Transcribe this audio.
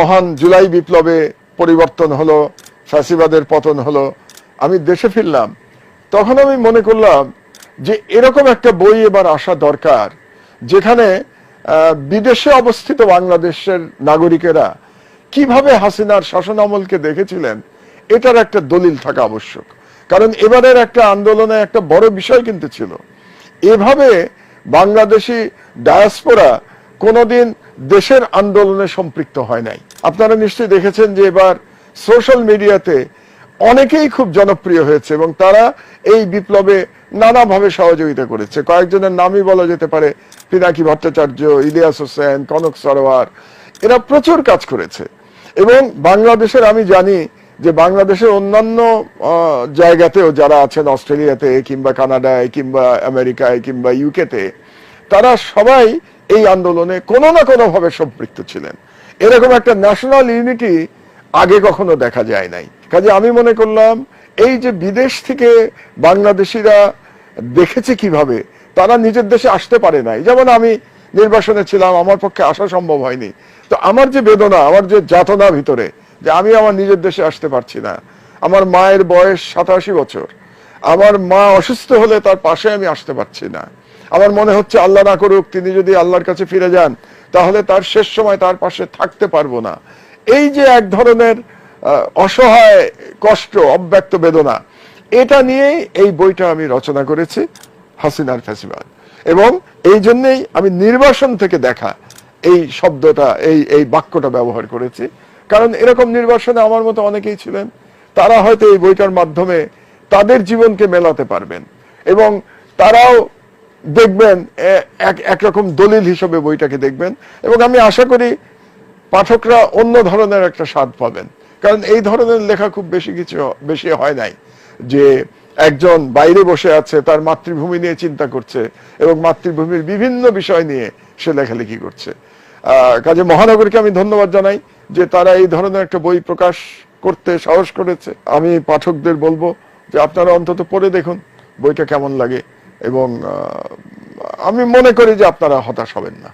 মহান জুলাই বিপ্লবে পরিবর্তন হলো, ফ্যাসিবাদের পতন হলো, আমি দেশে ফিরলাম। তখন আমি মনে করলাম যে এরকম একটা বই এবার আসা দরকার, যেখানে বিদেশে অবস্থিত বাংলাদেশের নাগরিকেরা কীভাবে হাসিনার শাসন আমলকে দেখেছিলেন, এটার একটা দলিল থাকা আবশ্যক। কারণ এবারের একটা আন্দোলনে একটা বড় বিষয় কিন্তু ছিল। এভাবে বাংলাদেশি ডায়াসপোরা কোনোদিন দেশের আন্দোলনে সম্পৃক্ত হয় নাই। আপনারা নিশ্চয়ই দেখেছেন যে এবার সোশ্যাল মিডিয়াতে অনেকেই খুব জনপ্রিয় হয়েছে এবং তারা এই বিপ্লবে নানাভাবে সহযোগিতা করেছে। কয়েকজনের নামই বলা যেতে পারে, পিনাকি ভট্টাচার্য, ইলিয়াস হোসেন, কনক সরোয়ার। এরা প্রচুর কাজ করেছে। এবং বাংলাদেশের আমি জানি যে বাংলাদেশের অন্যান্য জায়গাতেও যারা আছেন, অস্ট্রেলিয়াতে, কিংবা কানাডায়, কিংবা আমেরিকায়, কিংবা ইউকেতে, তারা সবাই এই আন্দোলনে কোনো না কোনো ভাবে সম্পৃক্ত ছিলেন। এরকম একটা ন্যাশনাল ইউনিটি আগে কখনো দেখা যায় নাই। কাজে আমি মনে করলাম, এই যে বিদেশ থেকে বাংলাদেশিরা দেখেছে কীভাবে, তারা নিজের দেশে আসতে পারে নাই। যেমন আমি নির্বাসনে ছিলাম, আমার পক্ষে আসা সম্ভব হয়নি। তো আমার যে বেদনা, আমার যে যাতনা ভিতরে, যে আমি আমার নিজের দেশে আসতে পারছি না, আমার মায়ের বয়স সাতাশি বছর আমার মা অসুস্থ হলে তার পাশে আমি আসতে পারছি না। আমার মনে হচ্ছে আল্লাহ না করুক, তিনি যদি আল্লাহর কাছে ফিরে যান, তাহলে তার শেষ সময় তার পাশে থাকতে পারব না। এই যে এক ধরনের অসহায় কষ্ট, অব্যক্ত বেদনা, এটা নিয়েই এই বইটা আমি রচনা করেছি, হাসিনার ফেস্টিভ্যাল এবং এই জন্যেই আমি নির্বাসন থেকে দেখা এই শব্দটা, এই এই বাক্যটা ব্যবহার করেছি। কারণ এরকম নির্বাসনে আমার মতো অনেকেই ছিলেন। তারা হয়তো এই বইটার মাধ্যমে তাদের জীবনকে মেলাতে পারবেন। এবং তারাও দেখবেন এক, একরকম দলিল হিসেবে বইটাকে দেখবেন। এবং আমি আশা করি পাঠকরা অন্য ধরনের একটা স্বাদ পাবেন। কারণ এই ধরনের লেখা খুব বেশি কিছু, বেশি হয় নাই যে একজন বাইরে বসে আছে, তার মাতৃভূমি নিয়ে চিন্তা করছে এবং মাতৃভূমির বিভিন্ন বিষয় নিয়ে সে লেখালেখি করছে। কাজে মহানগরকে আমি ধন্যবাদ জানাই যে তারা এই ধরনের একটা বই প্রকাশ করতে সাহস করেছে। আমি পাঠকদের বলব যে আপনারা অন্তত পড়ে দেখুন, বইটা কেমন লাগে এবং আমি মনে করি যে আপনারা হতাশ হবেন না।